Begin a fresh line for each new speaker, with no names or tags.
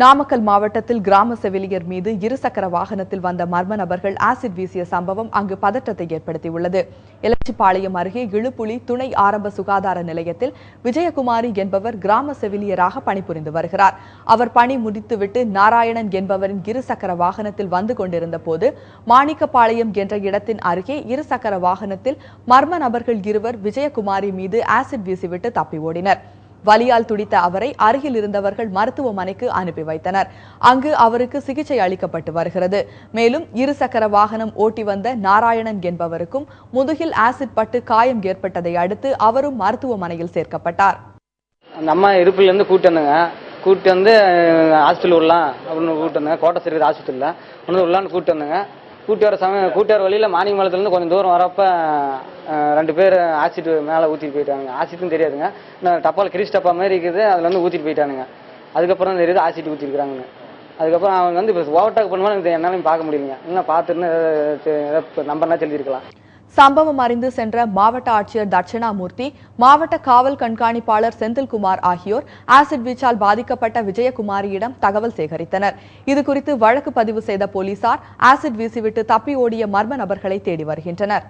நாமக்கல் மாவட்டத்தில் கிராம செவிலியர் மீது இருசக்கர வாகனத்தில் வந்த மர்ம நபர்கள் ஆசிட் வீசிய சம்பவம் அங்கு பதற்றத்தை ஏற்படுத்தியுள்ளது. எலச்சிபாளையம் அருகே இழுப்புலி துணை ஆரம்ப சுகாதார நிலையத்தில் விஜயகுமாரி என்பவர் கிராம செவிலியராக பணிபுரிந்து வருகிறார். அவர் பணி முடித்துவிட்டு நாராயணன் என்பவரின் இருசக்கர வாகனத்தில் வந்து கொண்டிருந்த போது மாணிக்கப்பாளையம் என்ற இடத்தின் அருகே இருசக்கர வாகனத்தில் மர்ம நபர்கள் இருவர் விஜயகுமாரி மீது ஆசிட் வீசிவிட்டு தப்பி ஓடினர். வலியால் துடித்த அவரை அருகில் இருந்தவர்கள் மருத்துவமனைக்கு அனுப்பி வைத்தனர். அங்கு அவருக்கு சிகிச்சை அளிக்கப்பட்டு வருகிறது. மேலும் இருசக்கர வாகனம் ஓட்டி வந்த நாராயணன் என்பவருக்கும் முதுகில் ஆசிட் பட்டு காயம் ஏற்பட்டதை அடுத்து அவரும் மருத்துவமனையில் சேர்க்கப்பட்டார்.
அந்த அம்மா இடுப்புலேருந்து கூட்டு வந்தேங்க. கூட்டு வந்து ஹாஸ்பிட்டல் விடலாம் அப்படின்னு கூட்டு வந்தாங்க. கோட்டை சிறுவர் ஹாஸ்பிட்டலில் ஒன்று விடலான்னு கூட்டு வந்தாங்க. கூட்டி வர சமயம் கூட்டி வர வழியில் மானியமலத்துலேருந்து கொஞ்சம் தூரம் வரப்போ ரெண்டு பேர் ஆசிட் மேலே ஊற்றிட்டு போயிட்டானுங்க. ஆசிட்டும் தெரியாதுங்க. நான் டப்பால் கிரிஸ் டப்பா மாதிரி இருக்குது அதில் வந்து ஊற்றிட்டு போயிட்டானுங்க. அதுக்கப்புறம் தான் தெரியுது ஆசிட் ஊற்றிருக்கிறாங்கன்னு அதுக்கப்புறம் அவங்க வந்து இப்போ ஓவர்டேக் பண்ணும்போது என்னாலையும் பார்க்க முடியலைங்க. இன்னும் பார்த்துன்னு நம்பர்னா தெரிஞ்சிருக்கலாம்
சம்பவம் அறிந்து சென்ற மாவட்ட ஆட்சியர் தட்சிணாமூர்த்தி மாவட்ட காவல் கண்காணிப்பாளர் செந்தில்குமார் ஆகியோர் ஆசிட் வீச்சால் பாதிக்கப்பட்ட விஜயகுமாரியிடம் தகவல் சேகரித்தனர். இதுகுறித்து வழக்கு பதிவு செய்த போலீசார் ஆசிட் வீசிவிட்டு தப்பி ஓடிய மர்ம நபர்களை தேடி வருகின்றனர்.